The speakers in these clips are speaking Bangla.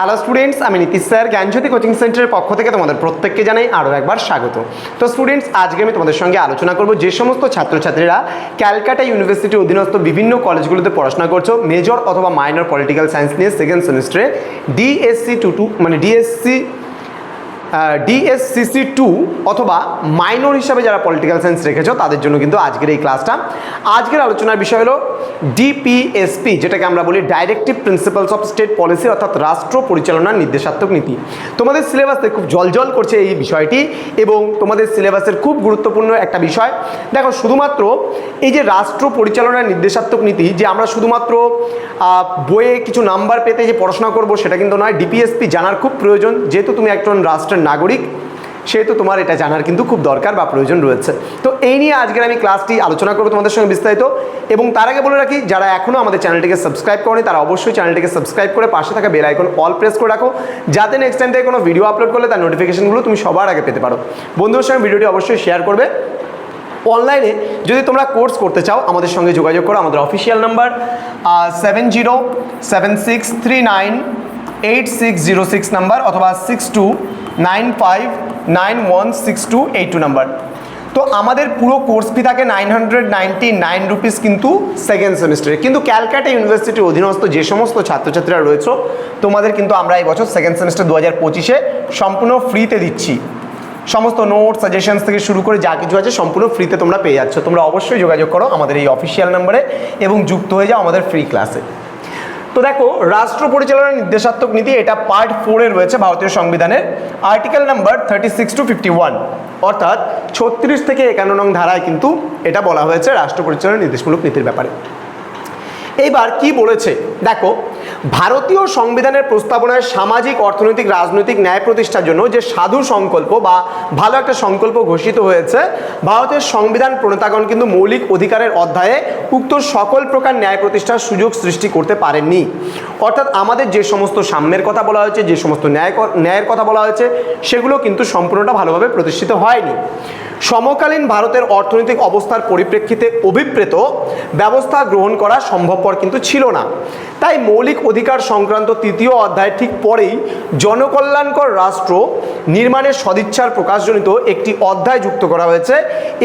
হ্যালো স্টুডেন্টস আমি নীতিশ স্যার, জ্ঞানজ্যোতি কোচিং সেন্টারের পক্ষ থেকে তোমাদের প্রত্যেককে জানাই আরও একবার স্বাগত। তো স্টুডেন্টস আজকে আমি তোমাদের সঙ্গে আলোচনা করব যে সমস্ত ছাত্রছাত্রীরা ক্যালকাটা ইউনিভার্সিটির অধীনস্থ বিভিন্ন কলেজগুলোতে পড়াশোনা করছ মেজর অথবা মাইনর পলিটিক্যাল সায়েন্স নিয়ে সেকেন্ড সেমিস্টারে ডিএসসি টু টু মানে ডিএসসি ডিএসসিসি টু অথবা মাইনর হিসাবে যারা পলিটিক্যাল সায়েন্স রেখেছো, তাদের জন্য কিন্তু আজকের এই ক্লাসটা আজকের আলোচনার বিষয় হলো ডিপিএসপি যেটাকে আমরা বলি directive principles of state policy অর্থাৎ রাষ্ট্র পরিচালনার নির্দেশাত্মক নীতি। তোমাদের সিলেবাসে খুব জলজল করছে এই বিষয়টি এবং তোমাদের সিলেবাসের খুব গুরুত্বপূর্ণ একটা বিষয়। দেখো, শুধুমাত্র এই যে রাষ্ট্র পরিচালনার নির্দেশাত্মক নীতি, যে আমরা শুধুমাত্র বইয়ে কিছু নাম্বার পেতে যে পড়াশোনা করব, সেটা কিন্তু নয়। ডিপিএসপি জানার খুব প্রয়োজন, যেহেতু তুমি একজন রাষ্ট্রের নাগরিক, সেহেতু তোমার এটা জানার কিন্তু খুব দরকার বা প্রয়োজন রয়েছে। তো এই নিয়ে আজকের আমি ক্লাসটি আলোচনা করব তোমাদের সঙ্গে বিস্তারিত এবং তার আগে বলে রাখি, যারা এখনও আমাদের চ্যানেলটিকে সাবস্ক্রাইব করেনি, তারা অবশ্যই চ্যানেলটিকে সাবস্ক্রাইব করে পাশে থাকা বেল আইকন অল প্রেস করে রাখো, যাতে নেক্সট টাইম থেকে কোনো ভিডিও আপলোড করলে তার নোটিফিকেশনগুলো তুমি সবার আগে পেতে পারো। বন্ধুদের সঙ্গে ভিডিওটি অবশ্যই শেয়ার করবে। অনলাইনে যদি তোমরা কোর্স করতে চাও, আমাদের সঙ্গে যোগাযোগ করো, আমাদের official number seven zero seven six three nine eight six zero six number অথবা six two nine five nine one six two eight two number তো আমাদের পুরো কোর্স ফি থাকে nine hundred ninety nine rupees কিন্তু সেকেন্ড সেমিস্টারে কিন্তু ক্যালকাটা ইউনিভার্সিটির অধীনস্থ যে সমস্ত ছাত্রছাত্রীরা রয়েছে, তোমাদের কিন্তু আমরা এই বছর সেকেন্ড সেমিস্টার দু হাজার পঁচিশে সম্পূর্ণ ফ্রিতে দিচ্ছি। সমস্ত নোট সাজেশনস থেকে শুরু করে যা কিছু আছে সম্পূর্ণ ফ্রিতে তোমরা পেয়ে যাচ্ছ। তোমরা অবশ্যই যোগাযোগ করো আমাদের এই অফিসিয়াল নাম্বারে এবং যুক্ত হয়ে যাও আমাদের ফ্রি ক্লাসে তো দেখো, রাষ্ট্র পরিচালনার নির্দেশাত্মক নীতি, এটা পার্ট ফোরে রয়েছে ভারতীয় সংবিধানের। Article number thirty six two fifty one অর্থাৎ ছত্রিশ থেকে একান্ন নং ধারায় কিন্তু এটা বলা হয়েছে রাষ্ট্র পরিচালনার নির্দেশমূলক নীতির ব্যাপারে। এইবার কি বলেছে? দেখো, ভারতীয় সংবিধানের প্রস্তাবনায় সামাজিক, অর্থনৈতিক, রাজনৈতিক ন্যায় প্রতিষ্ঠার জন্য যে সাধু সংকল্প বা ভালো একটা সংকল্প ঘোষিত হয়েছে, ভারতের সংবিধান প্রণেতাগণ কিন্তু মৌলিক অধিকারের অধ্যায়ে উক্ত সকল প্রকার ন্যায় প্রতিষ্ঠার সুযোগ সৃষ্টি করতে পারেননি। অর্থাৎ আমাদের যে সমস্ত সাম্যের কথা বলা হয়েছে, যে সমস্ত ন্যায় ন্যায়ের কথা বলা হয়েছে, সেগুলো কিন্তু সম্পূর্ণটা ভালোভাবে প্রতিষ্ঠিত হয়নি। সমকালীন ভারতের অর্থনৈতিক অবস্থার পরিপ্রেক্ষিতে অভিপ্রেত ব্যবস্থা গ্রহণ করা সম্ভবপর কিন্তু ছিল না। তাই মৌলিক অধিকার সংক্রান্ত তৃতীয় অধ্যায় ঠিক পরেই জনকল্যাণকর রাষ্ট্র নির্মাণের সদিচ্ছার প্রকাশজনিত একটি অধ্যায় যুক্ত করা হয়েছে।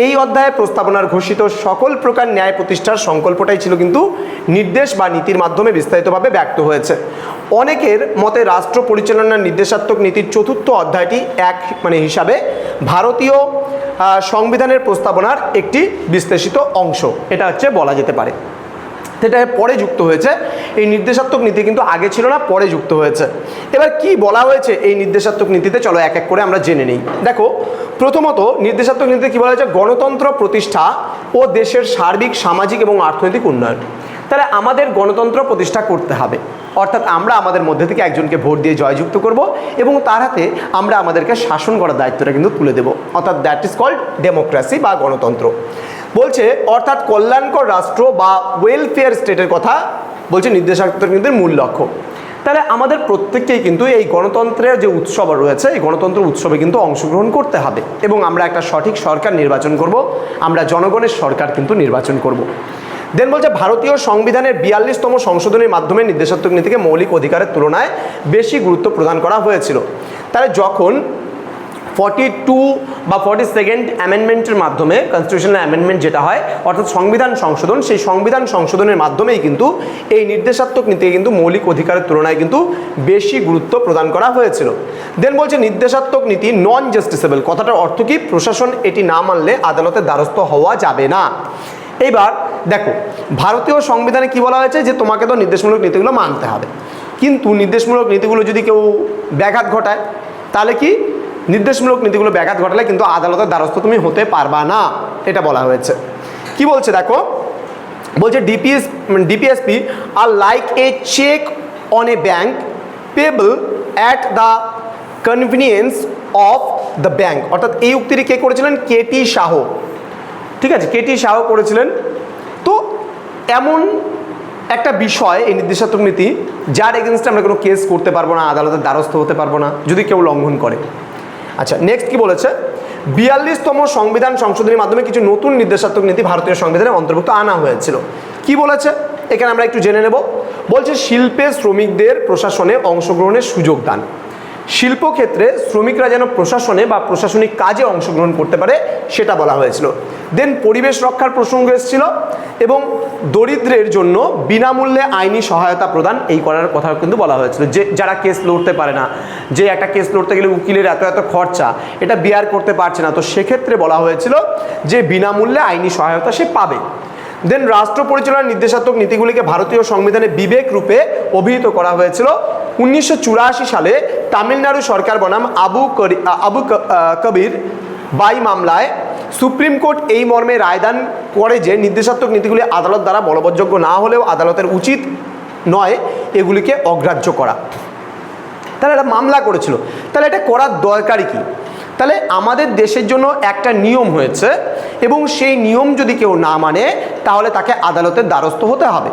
এই অধ্যায়ে প্রস্তাবনার ঘোষিত সকল প্রকার ন্যায় প্রতিষ্ঠার সংকল্পটাই ছিল কিন্তু নির্দেশ বা নীতির মাধ্যমে বিস্তারিতভাবে ব্যক্ত হয়েছে। অনেকের মতে রাষ্ট্র পরিচালনার নির্দেশাত্মক নীতির চতুর্থ অধ্যায়টি এক মানে হিসাবে ভারতীয় সংবিধানের প্রস্তাবনার একটি বিশ্লেষিত অংশ। এটা হচ্ছে বলা যেতে পারে। সেটা পরে যুক্ত হয়েছে। এই নির্দেশাত্মক নীতি কিন্তু আগে ছিল না, পরে যুক্ত হয়েছে। এবার কি বলা হয়েছে এই নির্দেশাত্মক নীতিতে? চলো এক এক করে আমরা জেনে নিই। দেখো, প্রথমত নির্দেশাত্মক নীতিতে কী বলা হয়েছে? গণতন্ত্র প্রতিষ্ঠা ও দেশের সার্বিক, সামাজিক এবং অর্থনৈতিক উন্নয়ন। তাহলে আমাদের গণতন্ত্র প্রতিষ্ঠা করতে হবে। অর্থাৎ আমরা আমাদের মধ্যে থেকে একজনকে ভোট দিয়ে জয়যুক্ত করব এবং তার হাতে আমরা আমাদেরকে শাসন করার দায়িত্বটা কিন্তু তুলে দেব। অর্থাৎ দ্যাট ইজ কল্ড ডেমোক্রেসি বা গণতন্ত্র। বলছে, অর্থাৎ কল্যাণকর রাষ্ট্র বা ওয়েলফেয়ার স্টেটের কথা বলছে নির্দেশাত্মক নীতির মূল লক্ষ্য। তাহলে আমাদের প্রত্যেককেই কিন্তু এই গণতন্ত্রের যে উৎসব রয়েছে, এই গণতন্ত্র উৎসবে কিন্তু অংশগ্রহণ করতে হবে এবং আমরা একটা সঠিক সরকার নির্বাচন করব, আমরা জনগণের সরকার কিন্তু নির্বাচন করব। দেন বলছে, ভারতীয় সংবিধানের বিয়াল্লিশতম সংশোধনের মাধ্যমে নির্দেশাত্মক নীতিকে মৌলিক অধিকারের তুলনায় বেশি গুরুত্ব প্রদান করা হয়েছিল। তাহলে যখন ফর্টি টু বা ফর্টি সেকেন্ড অ্যামেন্ডমেন্টের মাধ্যমে কনস্টিটিউশনাল অ্যামেন্ডমেন্ট যেটা হয়, অর্থাৎ সংবিধান সংশোধন, সেই সংবিধান সংশোধনের মাধ্যমেই কিন্তু এই নির্দেশাত্মক নীতিকে কিন্তু মৌলিক অধিকারের তুলনায় কিন্তু বেশি গুরুত্ব প্রদান করা হয়েছিল। দেন বলছে নির্দেশাত্মক নীতি নন জাস্টিসেবল কথাটার অর্থ কি? প্রশাসন এটি না মানলে আদালতের দ্বারস্থ হওয়া যাবে না। এইবার দেখো, ভারতীয় সংবিধানে কি বলা হয়েছে? যে তোমাকে তো নির্দেশমূলক নীতিগুলো মানতে হবে। কিন্তু নির্দেশমূলক নীতিগুলো যদি কেউ ব্যাঘাত ঘটায়, তাহলে কি? নির্দেশমূলক নীতিগুলো ব্যাঘাত ঘটালে কিন্তু আদালতের দ্বারস্থ তুমি হতে পারবা না, এটা বলা হয়েছে। কি বলছে দেখো? বলছে DPS DPSP R like a cheque on a bank payable at the convenience of the bank অর্থাৎ এই উক্তিটি কে করেছিলেন? কেটি শাহ। ঠিক আছে কেটি শাহ করেছিলেন। তো এমন একটা বিষয়, এই নির্দেশাত্মক নীতি, যার এগেনস্টে আমরা কোনো কেস করতে পারব না, আদালতের দ্বারস্থ হতে পারব না, যদি কেউ লঙ্ঘন করে। আচ্ছা নেক্সট কি বলেছে? বিয়াল্লিশতম সংবিধান সংশোধনীর মাধ্যমে কিছু নতুন নির্দেশাত্মক নীতি ভারতীয় সংবিধানে অন্তর্ভুক্ত আনা হয়েছিল। কি বলেছে? এখানে আমরা একটু জেনে নেব। বলছে শিল্পে শ্রমিকদের প্রশাসনে অংশগ্রহণের সুযোগ দান। শিল্পক্ষেত্রে শ্রমিকরা যেন প্রশাসনে বা প্রশাসনিক কাজে অংশগ্রহণ করতে পারে, সেটা বলা হয়েছিল। দেন পরিবেশ রক্ষার প্রসঙ্গ এসেছিল এবং দরিদ্রের জন্য বিনামূল্যে আইনি সহায়তা প্রদান এই করার কথা কিন্তু বলা হয়েছিল। যে, যারা কেস লড়তে পারে না, যে একটা কেস লড়তে গেলে উকিলের এত এত খরচা, এটা বিয়ার করতে পারছে না। তো সেক্ষেত্রে বলা হয়েছিল যে বিনামূল্যে আইনি সহায়তা সে পাবে। দেন রাষ্ট্র পরিচালনার নির্দেশাত্মক নীতিগুলিকে ভারতীয় সংবিধানে বিবেক রূপে অভিহিত করা হয়েছিল। উনিশশো চুরাশি সালে তামিলনাড়ু সরকার বনাম আবু করি আবু কবির বাই মামলায় সুপ্রিম কোর্ট এই মর্মে রায়দান করে যে নির্দেশাত্মক নীতিগুলি আদালত দ্বারা বলবৎযোগ্য না হলেও আদালতের উচিত নয়, এগুলিকে অগ্রাহ্য করা। তাহলে একটা মামলা করেছিল। তাহলে এটা করার দরকারই কি? তাহলে আমাদের দেশের জন্য একটা নিয়ম হয়েছে এবং সেই নিয়ম যদি কেউ না মানে তাহলে তাকে আদালতের দ্বারস্থ হতে হবে।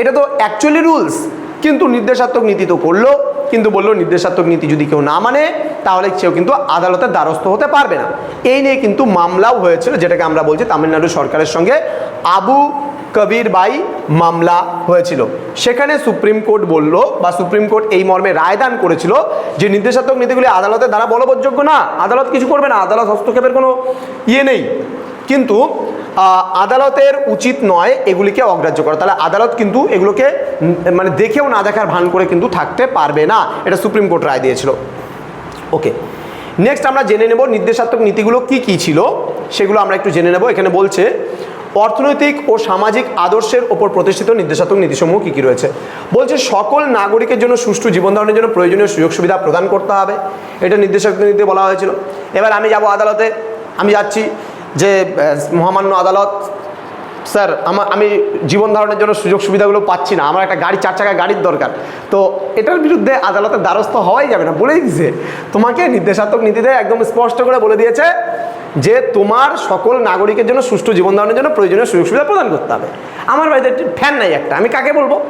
এটা তো অ্যাকচুয়ালি রুলস কিন্তু নির্দেশাত্মক নীতি তো করল, কিন্তু বলল নির্দেশাত্মক নীতি যদি কেউ না মানে তাহলে সেও কিন্তু আদালতের দ্বারস্থ হতে পারবে না। এই নিয়ে কিন্তু মামলাও হয়েছিল, যেটাকে আমরা বলছি তামিলনাড়ু সরকারের সঙ্গে আবু কবির বাই মামলা হয়েছিল। সেখানে সুপ্রিম কোর্ট বলল, বা সুপ্রিম কোর্ট এই মর্মে রায়দান করেছিল, যে নির্দেশাত্মক নীতিগুলি আদালতের দ্বারা বলবৎযোগ্য না, আদালত কিছু করবে না, আদালত হস্তক্ষেপের কোনো ইয়ে নেই। কিন্তু আদালতের উচিত নয় এগুলিকে অগ্রাহ্য করা। তাহলে আদালত কিন্তু এগুলোকে মানে দেখেও না দেখার ভান করে কিন্তু থাকতে পারবে না। এটা সুপ্রিম কোর্ট রায় দিয়েছিল। ওকে। নেক্সট আমরা জেনে নেব নির্দেশাত্মক নীতিগুলো কি কি ছিল, সেগুলো আমরা একটু জেনে নেব। এখানে বলছে, অর্থনৈতিক ও সামাজিক আদর্শের ওপর প্রতিষ্ঠিত নির্দেশাত্মক নীতিসমূহ কী কী রয়েছে? বলছে সকল নাগরিকের জন্য সুষ্ঠু জীবন ধারণের জন্য প্রয়োজনীয় সুযোগ সুবিধা প্রদান করতে হবে। এটা নির্দেশাত্মক নীতি বলা হয়েছিল। এবার আমি যাব আদালতে, আমি যাচ্ছি। যে মহামান্য আদালত, স্যার আমার আমি জীবন ধারণের জন্য সুযোগ সুবিধাগুলো পাচ্ছি না, আমার একটা গাড়ি, চার চাকা গাড়ির দরকার। তো এটার বিরুদ্ধে আদালতের দ্বারস্থ হওয়াই যাবে না, বলেই দিছে। তোমাকে নির্দেশাত্মক নীতিতে একদম স্পষ্ট করে বলে দিয়েছে যে, তোমার সকল নাগরিকের জন্য সুষ্ঠু জীবন ধারণের জন্য প্রয়োজনীয় সুযোগ সুবিধা প্রদান করতে হবে। আমার বাড়িতে ফ্যান নাই একটা, আমি কাকে বলব?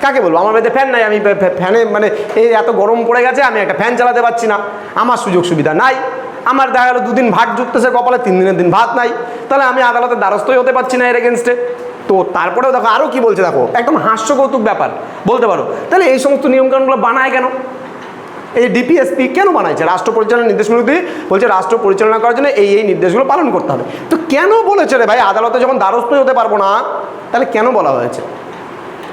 কাকে বলব? আমার বাড়িতে ফ্যান নাই, আমি ফ্যা- ফ্যা- ফ্যানে মানে এই এত গরম পড়ে গেছে, আমি একটা ফ্যান চালাতে পারছি না। আমার সুযোগ সুবিধা নাই। আমার দেখা গেলো দুদিন ভাত জুটতেছে কপালে, তিন দিনের দিন ভাত নাই। তাহলে আমি আদালতের দ্বারস্থই হতে পারছি না এর এগেনস্টে তো তারপরেও দেখো আরও কি বলছে দেখো, একদম হাস্যকৌতুক ব্যাপার। বলতে পারো, তাহলে এই সমস্ত নিয়মকানুনগুলো বানায় কেন? এই ডিপিএসপি কেন বানাইছে? রাষ্ট্র পরিচালনা নির্দেশগুলো দিয়ে বলছে, রাষ্ট্র পরিচালনা করার জন্য এই এই নির্দেশগুলো পালন করতে হবে। তো কেন বলেছে রে ভাই, আদালতে যখন দ্বারস্থই হতে পারব না, তাহলে কেন বলা হয়েছে?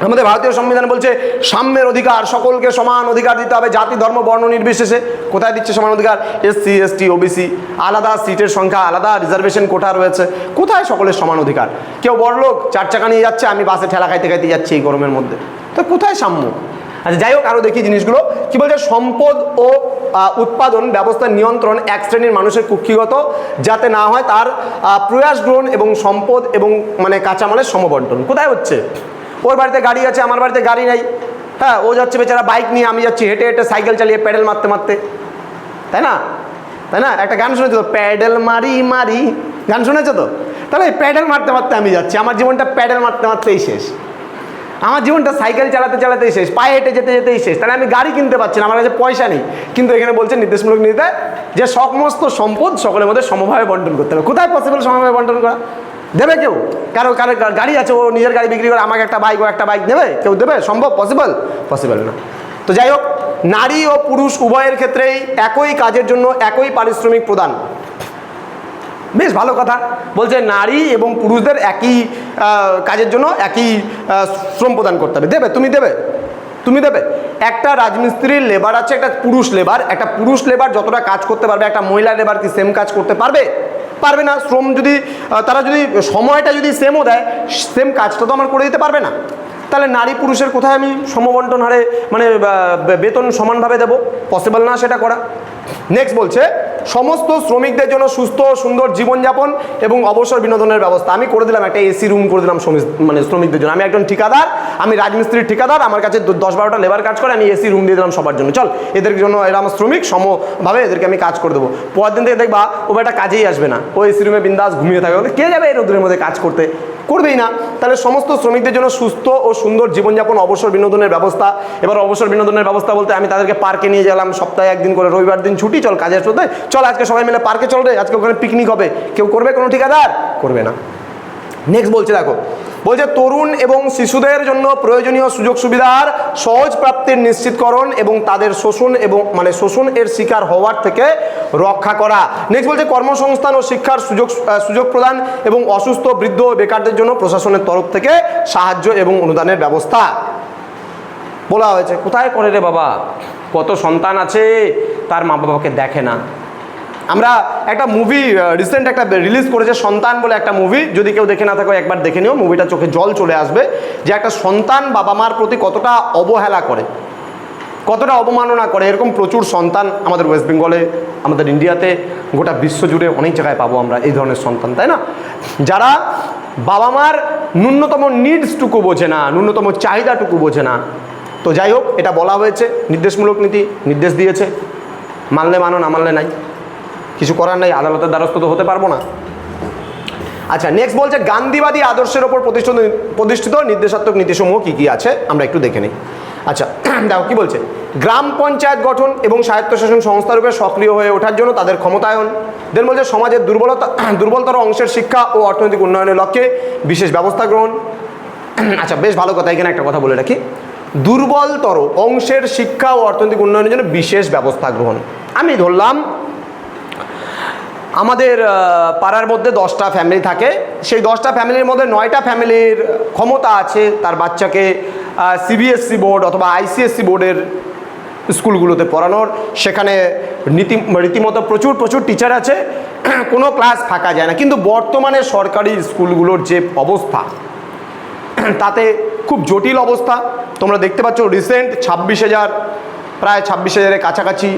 আমাদের ভারতীয় সংবিধান বলছে, সাম্যের অধিকার, সকলকে সমান অধিকার দিতে হবে, জাতি, ধর্ম, বর্ণ নির্বিশেষে। কোথায় দিচ্ছে সমান অধিকার? এসসি এসটি ওবিসি আলাদা সিটের সংখ্যা, আলাদা রিজার্ভেশন কোঠা রয়েছে। কোথায় সকলের সমান অধিকার? কেউ বড় লোক, চার চাকা নিয়ে যাচ্ছে, আমি বাসে ঠেলা খাইতে খাইতে যাচ্ছি এই গরমের মধ্যে। তো কোথায় সাম্য? আচ্ছা যাই হোক আরও দেখি জিনিসগুলো। কি বলছে? সম্পদ ও উৎপাদন ব্যবস্থার নিয়ন্ত্রণ এক শ্রেণির মানুষের কুক্ষিগত, যাতে না হয় তার প্রয়াস গ্রহণ এবং সম্পদ এবং মানে কাঁচামালের সমবন্টন। কোথায় হচ্ছে? ওর বাড়িতে গাড়ি আছে, আমার বাড়িতে গাড়ি নেই। হ্যাঁ ও যাচ্ছে বেচারা বাইক নিয়ে, আমি যাচ্ছি, হেঁটে হেঁটে সাইকেল চালিয়ে প্যাডেল মারতে মারতে। তাই না? তাই না? একটা গান শুনেছো তো? প্যাডেল মারি মারি। গান শুনেছো তো? তাহলে প্যাডেল মারতে মারতে আমি যাচ্ছি। আমার জীবনটা প্যাডেল মারতে মারতেই শেষ। আমার জীবনটা সাইকেল চালাতে চালাতেই শেষ। পায়ে হেঁটে যেতে যেতেই শেষ। তাহলে আমি গাড়ি কিনতে পারছি না, আমার কাছে পয়সা নেই। কিন্তু এখানে বলছে নির্দেশমূলক নীতিতে যে সমস্ত সম্পদ সকলের মধ্যে সমভাবে বন্টন করতে হবে। কোথায় পসিবল সমভাবে বন্টন করা? দেবে কেউ? কারও কারও গাড়ি আছে, ও নিজের গাড়ি বিক্রি করে আমাকে একটা বাইক ও একটা বাইক দেবে কেউ দেবে? সম্ভব? পসিবল পসিবল না। তো যাই হোক, নারী ও পুরুষ উভয়ের ক্ষেত্রেই একই কাজের জন্য একই পারিশ্রমিক প্রদান। বেশ ভালো কথা। বলছে নারী এবং পুরুষদের একই কাজের জন্য একই শ্রম প্রদান করতে হবে। দেবে? তুমি দেবে? তুমি দেবে? একটা রাজমিস্ত্রির লেবার আছে, একটা পুরুষ লেবার একটা পুরুষ লেবার যতটা কাজ করতে পারবে, একটা মহিলা লেবার কি সেম কাজ করতে পারবে? পারবে না, শ্রম যদি তারা যদি সময়টা যদি সেমও দেয় সেম কাজটা তো আমার করে দিতে পারবে না। তাহলে নারী পুরুষের কোথায় আমি সমবন্টন হারে মানে বেতন সমানভাবে দেব? পসিবল না সেটা করা। নেক্সট বলছে সমস্ত শ্রমিকদের জন্য সুস্থ, সুন্দর জীবনযাপন এবং অবসর বিনোদনের ব্যবস্থা। আমি করে দিলাম একটা এসি রুম করে দিলাম মানে শ্রমিকদের জন্য। আমি একজন ঠিকাদার, আমি রাজমিস্ত্রির ঠিকাদার, আমার কাছে দশ বারোটা লেবার কাজ করে, আমি এসি রুম দিয়ে দিলাম সবার জন্য। চল, এদের জন্য, এরা আমার শ্রমিক, সমভাবে এদেরকে আমি কাজ করে দেবো। পরের দিন থেকে দেখবা, ও একটা কাজেই আসবে না। ও এসি রুমে বিন্দাস ঘুমিয়ে থাকবে কে যাবে এই রোদের মধ্যে কাজ করতে? করবেই না। তাহলে সমস্ত শ্রমিকদের জন্য সুস্থ ও সুন্দর জীবনযাপন, অবসর বিনোদনের ব্যবস্থা। এবার অবসর বিনোদনের ব্যবস্থা বলতে আমি তাদেরকে পার্কে নিয়ে গেলাম। সপ্তাহে একদিন করে, রবিবার দিন ছুটি, চল কাজের সাথে চল আজকে সবাই মিলে পার্কে চল রে, আজকে ওখানে পিকনিক হবে। কেউ করবে কোনো ঠিকাদার? করবে না। নেক্সট বলছে, দেখো, বলছে, তরুণ এবং শিশুদের জন্য প্রয়োজনীয় সুযোগ সুবিধার সহজ প্রাপ্তির নিশ্চিতকরণ এবং তাদের শোষণ এবং মানে শোষণ এর শিকার হওয়ার থেকে রক্ষা করা। নেক্সট বলছে, কর্মসংস্থান ও শিক্ষার সুযোগ সুযোগ প্রদান এবং অসুস্থ, বৃদ্ধ ও বেকারদের জন্য প্রশাসনের তরফ থেকে সাহায্য এবং অনুদানের ব্যবস্থা। বলা হয়েছে, কোথায় করে রে বাবা? কত সন্তান আছে, তার মা বাবাকে দেখে না। আমরা একটা মুভি রিসেন্ট একটা রিলিজ করেছে সন্তান বলে একটা মুভি যদি কেউ দেখে না থাকো, একবার দেখে নিও। মুভিটা চোখে জল চলে আসবে যে একটা সন্তান বাবা মার প্রতি কতটা অবহেলা করে, কতটা অবমাননা করে। এরকম প্রচুর সন্তান আমাদের ওয়েস্ট বেঙ্গলে আমাদের ইন্ডিয়াতে গোটা বিশ্ব জুড়ে অনেক জায়গায় পাবো আমরা এই ধরনের সন্তান, তাই না? যারা বাবা মার ন্যূনতম নিডসটুকু বোঝে না, ন্যূনতম চাহিদাটুকু বোঝে না। তো যাই হোক, এটা বলা হয়েছে। নির্দেশমূলক নীতি, নির্দেশ দিয়েছে। মানলে মানো, না মানলে নাই। কিছু করার নাই, আদালতের দ্বারস্থ তো হতে পারব না। আচ্ছা নেক্সট বলছে, গান্ধীবাদী আদর্শের ওপর প্রতিষ্ঠিত প্রতিষ্ঠিত নির্দেশাত্মক নীতিসমূহ কী কী আছে? আমরা একটু দেখে নিই। আচ্ছা দেখো কি বলছে? গ্রাম পঞ্চায়েত গঠন এবং স্বায়ত্তশাসন সংস্থারূপে সক্রিয় হয়ে ওঠার জন্য তাদের ক্ষমতায়ন। দেন বলছে, সমাজের দুর্বলতা দুর্বলতর অংশের শিক্ষা ও অর্থনৈতিক উন্নয়নের লক্ষ্যে বিশেষ ব্যবস্থা গ্রহণ। আচ্ছা বেশ ভালো কথা, এখানে একটা কথা বলে রাখি। দুর্বলতর অংশের শিক্ষা ও অর্থনৈতিক উন্নয়নের জন্য বিশেষ ব্যবস্থা গ্রহণ। আমি ধরলাম আমাদের পাড়ার মধ্যে দশটা ফ্যামিলি থাকে। সেই দশটা ফ্যামিলির মধ্যে নয়টা ফ্যামিলির ক্ষমতা আছে তার বাচ্চাকে সিবিএসসি বোর্ড অথবা আইসিএসসি বোর্ডের স্কুলগুলোতে পড়ানোর। সেখানে নীতি, রীতিমতো প্রচুর প্রচুর টিচার আছে। কোনো ক্লাস ফাঁকা যায় না। কিন্তু বর্তমানে সরকারি স্কুলগুলোর যে অবস্থা, তাতে খুব জটিল অবস্থা। তোমরা দেখতে পাচ্ছ রিসেন্ট ছাব্বিশ হাজার, প্রায় ছাব্বিশ হাজারের কাছাকাছি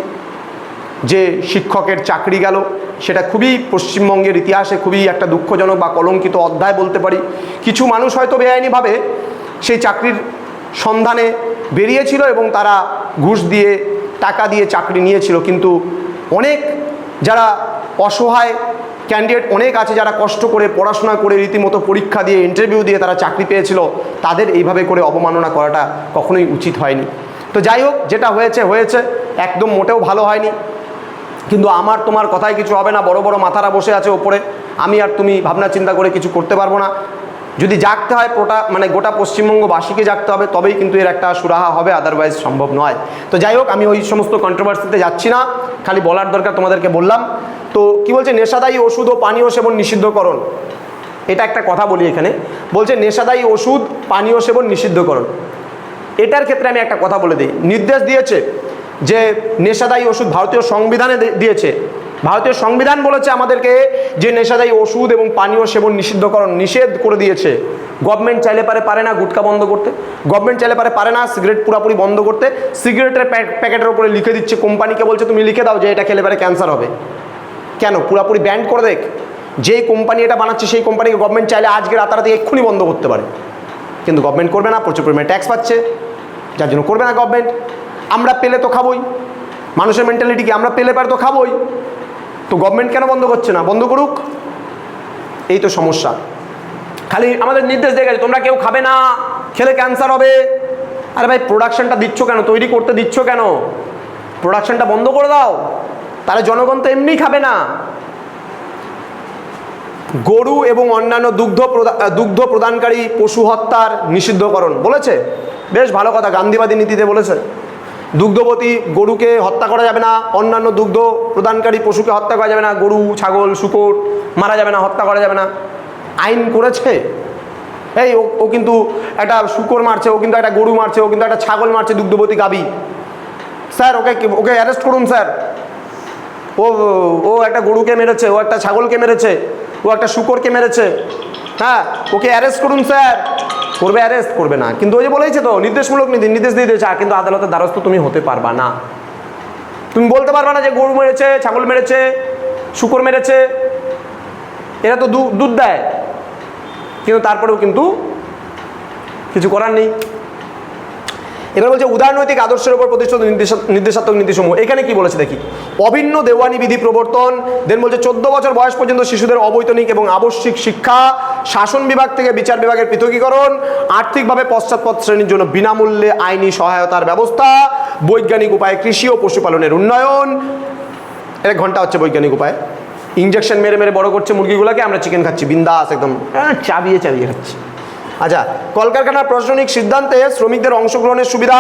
যে শিক্ষকের চাকরি গেল, সেটা খুবই পশ্চিমবঙ্গের ইতিহাসে খুবই একটা দুঃখজনক বা কলঙ্কিত অধ্যায় বলতে পারি। কিছু মানুষ হয়তো বেআইনিভাবে সেই চাকরির সন্ধানে বেরিয়েছিল এবং তারা ঘুষ দিয়ে, টাকা দিয়ে চাকরি নিয়েছিল, কিন্তু অনেক যারা অসহায় ক্যান্ডিডেট অনেক আছে যারা কষ্ট করে পড়াশোনা করে রীতিমতো পরীক্ষা দিয়ে ইন্টারভিউ দিয়ে তারা চাকরি পেয়েছিল, তাদের এইভাবে করে অবমাননা করাটা কখনোই উচিত হয়নি। তো যাই হোক, যেটা হয়েছে হয়েছে। একদম মোটেও ভালো হয়নি। কিন্তু আমার তোমার কথায় কিছু হবে না, বড় বড় মাথারা বসে আছে ওপরে। আমি আর তুমি ভাবনা চিন্তা করে কিছু করতে পারব না। যদি জাগতে হয় পোটা মানে গোটা পশ্চিমবঙ্গবাসীকে জাগতে হবে, তবেই কিন্তু এর একটা সুরাহা হবে আদারওয়াইজ সম্ভব নয়। তো যাই হোক, আমি ওই সমস্ত কন্ট্রোভার্সিতে যাচ্ছি না, খালি বলার দরকার তোমাদেরকে বললাম। তো কি বলছে, নেশাদায়ী ওষুধ ও পানীয় সেবন নিষিদ্ধকরণ? এটা একটা কথা বলি এখানে। বলছে, নেশাদায়ী ওষুধ, পানীয় সেবন নিষিদ্ধকরণ। এটার ক্ষেত্রে আমি একটা কথা বলে দিই। নির্দেশ দিয়েছে যে নেশাদায়ী ওষুধ ভারতীয় সংবিধানে দিয়েছে। ভারতীয় সংবিধান বলেছে আমাদেরকে যে নেশাদায়ী ওষুধ এবং পানীয় সেবন নিষিদ্ধকরণ নিষেধ করে দিয়েছে। গভর্নমেন্ট চাইলে পারে পারে না গুটকা বন্ধ করতে। গভর্নমেন্ট চাইলে পারে পারে না সিগারেট পুরোপুরি বন্ধ করতে। সিগারেটের প্যাক- প্যাকেটের উপরে লিখে দিচ্ছে কোম্পানিকে বলছে, তুমি লিখে দাও যে এটা খেলে পারে ক্যান্সার হবে। কেন? পুরোপুরি ব্যান্ড করে দেখ। যেই কোম্পানি এটা বানাচ্ছে, সেই কোম্পানিকে গভর্নমেন্ট চাইলে আজকে রাতারাতি এক্ষুনি বন্ধ করতে পারে। কিন্তু গভর্নমেন্ট করবে না, প্রচুর পরিমাণে ট্যাক্স পাচ্ছে। যার জন্য করবে না গভর্নমেন্ট। আমরা পেলে তো খাবোই। মানুষের মেন্টালিটি কি, আমরা পেলে পারে তো খাবোই। তো গভর্নমেন্ট কেন বন্ধ করছে না? বন্ধ করুক। এই তো সমস্যা। খালি আমাদের নির্দেশ দিয়ে গেছে, তোমরা কেউ খাবে না। খেলে ক্যান্সার হবে। আরে ভাই প্রোডাকশনটা দিচ্ছ কেন? তৈরি করতে দিচ্ছ কেন? প্রোডাকশনটা বন্ধ করে দাও। তাহলে জনগণ তো এমনি খাবে না। গরু এবং অন্যান্য দুগ্ধ দুগ্ধ প্রদানকারী পশু হত্যার নিষিদ্ধকরণ। বলেছে? বেশ ভালো কথা, গান্ধীবাদী নীতিতে বলেছে। দুগ্ধবতী গরুকে হত্যা করা যাবে না, অন্যান্য দুগ্ধ প্রদানকারী পশুকে হত্যা করা যাবে না, গরু, ছাগল, শুকর মারা যাবে না, হত্যা করা যাবে না। আইন করেছে? এই, ও কিন্তু একটা শুকর মারছে, ও কিন্তু একটা গরু মারছে, ও কিন্তু একটা ছাগল মারছে দুগ্ধবতী গাবি। স্যার, ওকে ওকে অ্যারেস্ট করুন, স্যার। ও ও একটা গরুকে মেরেছে, ও একটা ছাগলকে মেরেছে, ও একটা শুকরকে মেরেছে। হ্যাঁ ওকে অ্যারেস্ট করুন, স্যার। করবে অ্যারেস্ট করবে না। কিন্তু ওই যে বলেছে তো, নির্দেশমূলক নীতি, নির্দেশ দিয়ে দিয়েছে, কিন্তু আদালতের দ্বারস্থ তুমি হতে পারবা না। তুমি বলতে পারবা না যে গরু মেরেছে, ছাগল মেরেছে, শুকর মেরেছে। এরা তো দুধ দেয়। কিন্তু তারপরেও কিন্তু কিছু করার নেই। এবার বলছে উদারনৈতিক আদর্শের উপর প্রতিষ্ঠিত নির্দেশাত্মক নীতিসমূহ। এখানে কি বলেছে দেখি? অভিন্ন দেওয়ানি বিধি প্রবর্তন দেন বলছে চোদ্দ বছর বয়স পর্যন্ত শিশুদের অবৈতনিক এবং আবশ্যিক শিক্ষা শাসন বিভাগ থেকে বিচার বিভাগের পৃথকীকরণ আর্থিকভাবে পশ্চাৎপদ শ্রেণির জন্য বিনামূল্যে আইনি সহায়তার ব্যবস্থা বৈজ্ঞানিক উপায়ে কৃষি ও পশুপালনের উন্নয়ন। এটা ঘণ্টা হচ্ছে বৈজ্ঞানিক উপায়। ইঞ্জেকশন মেরে মেরে বড় করছে মুরগিগুলোকে আমরা চিকেন খাচ্ছি বিন্দাস একদম আহ, চাবিয়ে চাবিয়ে খাচ্ছি। আচ্ছা কলকারখানার প্রশাসনিক সিদ্ধান্তে শ্রমিকদের অংশগ্রহণের সুবিধা,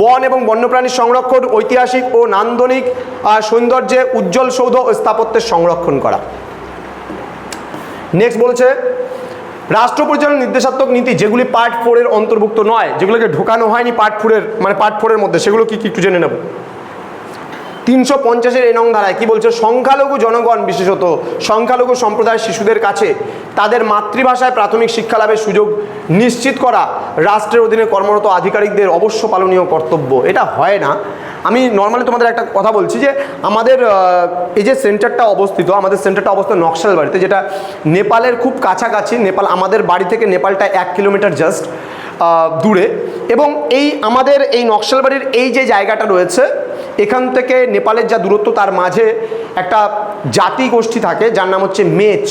বন এবং বন্যপ্রাণীর সংরক্ষণ, ঐতিহাসিক ও নান্দনিক সৌন্দর্যে উজ্জ্বল সৌধ ও স্থাপত্যের সংরক্ষণ করা। নেক্সট বলছে, রাষ্ট্র পরিচালনা নির্দেশাত্মক নীতি, যেগুলি পার্ট ফোরের অন্তর্ভুক্ত নয়, যেগুলোকে ঢোকানো হয়নি পার্ট ফোরের মানে পার্ট ফোরের মধ্যে, সেগুলো কি কি একটু জেনে নেব? তিনশো পঞ্চাশের নং ধারায় কি বলছে? সংখ্যালঘু জনগণ বিশেষত সংখ্যালঘু সম্প্রদায়ের শিশুদের কাছে তাদের মাতৃভাষায় প্রাথমিক শিক্ষা লাভের সুযোগ নিশ্চিত করা রাষ্ট্রের অধীনে কর্মরত আধিকারিকদের অবশ্য পালনীয় কর্তব্য। এটা হয় না। আমি নর্মালি তোমাদের একটা কথা বলছি যে, আমাদের এই যে সেন্টারটা অবস্থিত, আমাদের সেন্টারটা অবস্থিত নকশাল বাড়িতে যেটা নেপালের খুব কাছাকাছি, নেপাল, আমাদের বাড়ি থেকে নেপালটা এক কিলোমিটার জাস্ট দূরে এবং এই আমাদের এই নকশালবাড়ির এই যে জায়গাটা রয়েছে, এখান থেকে নেপালের যা দূরত্ব তার মাঝে একটা জাতি গোষ্ঠী থাকে, যার নাম হচ্ছে মেচ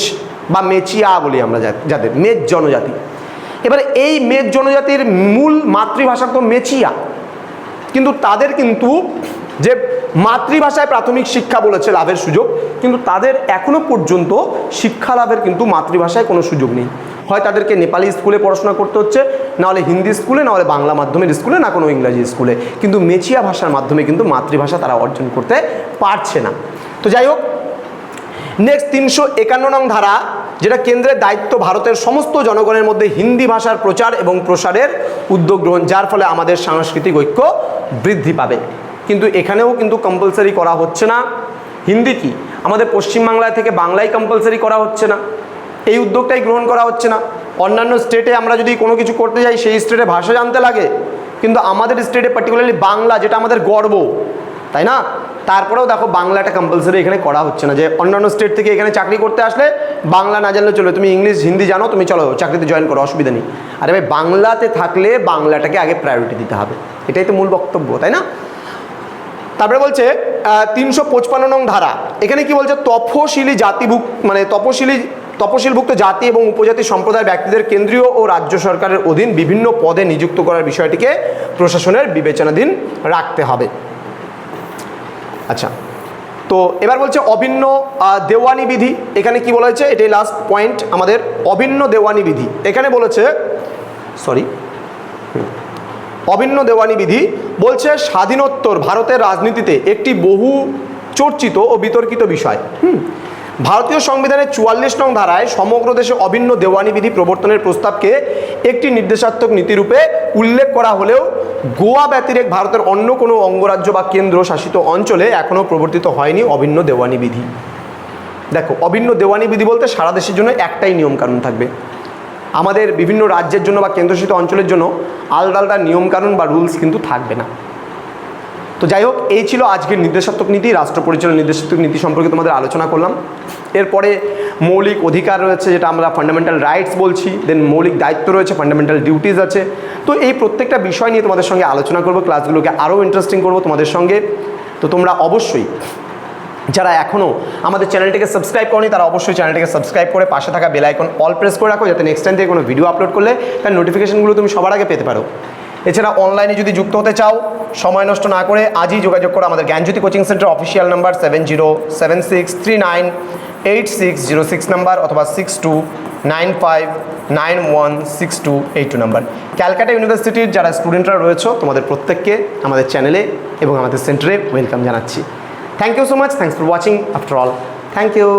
বা মেচিয়া বলি আমরা যাদের, মেচ জনজাতি। এবারে এই মেচ জনজাতির মূল মাতৃভাষা তো মেচিয়া। কিন্তু তাদের কিন্তু যে মাতৃভাষায় প্রাথমিক শিক্ষা বলেছে লাভের সুযোগ, কিন্তু তাদের এখনও পর্যন্ত শিক্ষা লাভের কিন্তু মাতৃভাষায় কোনো সুযোগ নেই। হয় তাদেরকে নেপালি স্কুলে পড়াশোনা করতে হচ্ছে, না হলে হিন্দি স্কুলে, না হলে বাংলা মাধ্যমের স্কুলে, না কোনো ইংরাজি স্কুলে। কিন্তু মেচিয়া ভাষার মাধ্যমে কিন্তু মাতৃভাষা তারা অর্জন করতে পারছে না। তো যাই হোক নেক্সট তিনশো একান্ন নং ধারা, যেটা কেন্দ্রের দায়িত্ব ভারতের সমস্ত জনগণের মধ্যে হিন্দি ভাষার প্রচার এবং প্রসারের উদ্যোগ গ্রহণ, যার ফলে আমাদের সাংস্কৃতিক ঐক্য বৃদ্ধি পাবে। কিন্তু এখানেও কিন্তু কম্পালসারি করা হচ্ছে না। হিন্দি কি? আমাদের পশ্চিমবাংলায় থেকে বাংলায় কম্পালসারি করা হচ্ছে না। এই উদ্যোগটাই গ্রহণ করা হচ্ছে না। অন্যান্য স্টেটে আমরা যদি কোনো কিছু করতে যাই, সেই স্টেটে ভাষা জানতে লাগে। কিন্তু আমাদের স্টেটে পার্টিকুলারলি বাংলা, যেটা আমাদের গর্ব, তাই না? তারপরেও দেখো বাংলাটা কম্পালসারি এখানে করা হচ্ছে না যে অন্যান্য স্টেট থেকে এখানে চাকরি করতে আসলে বাংলা না জানলে চলো তুমি ইংলিশ হিন্দি জানো, তুমি চলো চাকরিতে জয়েন করো, অসুবিধা নেই। আরে ভাই, বাংলাতে থাকলে বাংলাটাকে আগে প্রায়োরিটি দিতে হবে। এটাই তো মূল বক্তব্য, তাই না? তারপরে বলছে তিনশো পঁচপান্ন নং ধারা। এখানে কি বলছে? তফসিলি জাতিভুক মানে তপশিলি তপশিলভুক্ত জাতি এবং উপজাতি সম্প্রদায়ের ব্যক্তিদের কেন্দ্রীয় ও রাজ্য সরকারের অধীন বিভিন্ন পদে নিযুক্ত করার বিষয়টিকে প্রশাসনের বিবেচনাধীন রাখতে হবে। আচ্ছা তো এবার বলছে অভিন্ন দেওয়ানি বিধি। এখানে কি বলা হয়েছে? এটাই লাস্ট পয়েন্ট আমাদের। অভিন্ন দেওয়ানি বিধি। এখানে বলেছে সরি অভিন্ন দেওয়ানি বিধি বলছে স্বাধীনোত্তর ভারতের রাজনীতিতে একটি বহু চর্চিত ও বিতর্কিত বিষয়। হুম ভারতীয় সংবিধানের চুয়াল্লিশ নং ধারায় সমগ্র দেশে অভিন্ন দেওয়ানি বিধি প্রবর্তনের প্রস্তাবকে একটি নির্দেশাত্মক নীতিরূপে উল্লেখ করা হলেও গোয়া ব্যতিরেক ভারতের অন্য কোনো অঙ্গরাজ্য বা কেন্দ্র শাসিত অঞ্চলে এখনও প্রবর্তিত হয়নি অভিন্ন দেওয়ানি বিধি। দেখো, অভিন্ন দেওয়ানি বিধি বলতে সারা দেশের জন্য একটাই নিয়মকানুন থাকবে। আমাদের বিভিন্ন রাজ্যের জন্য বা কেন্দ্রশাসিত অঞ্চলের জন্য আলাদা আলাদা নিয়মকানুন বা রুলস কিন্তু থাকবে না। তো যাই হোক এই ছিল আজকের নির্দেশাত্মক নীতি, রাষ্ট্র পরিচালনা নির্দেশাত্মক নীতি সম্পর্কে তোমাদের আলোচনা করলাম। এরপরে মৌলিক অধিকার রয়েছে, যেটা আমরা ফান্ডামেন্টাল রাইটস বলছি দেন মৌলিক দায়িত্ব রয়েছে ফান্ডামেন্টাল ডিউটিস আছে। তো এই প্রত্যেকটা বিষয় নিয়ে তোমাদের সঙ্গে আলোচনা করব, ক্লাসগুলোকে আরও ইন্টারেস্টিং করব তোমাদের সঙ্গে। তো তোমরা অবশ্যই, যারা এখনও আমাদের চ্যানেলটিকে সাবস্ক্রাইব করনি, তারা অবশ্যই চ্যানেলটিকে সাবস্ক্রাইব করে পাশে থাকা বেল আইকন অল প্রেস করে রাখো, যাতে নেক্সট টাইম থেকে কোনো ভিডিও আপলোড করলে তার নোটিফিকেশনগুলো তুমি সবার আগে পেতে পারো। এছাড়া অনলাইনে যদি যুক্ত হতে চাও, সময় নষ্ট না করে আজই যোগাযোগ করো আমাদের Gyanjyoti coaching centre official number seven zero seven six three nine eight six zero six number অথবা six two nine five nine one six two eight two number Calcutta ইউনিভার্সিটির যারা স্টুডেন্টরা রয়েছে, তোমাদের প্রত্যেককে আমাদের চ্যানেলে এবং আমাদের সেন্টারে ওয়েলকাম জানাচ্ছি। Thank you so much thanks for watching after all thank you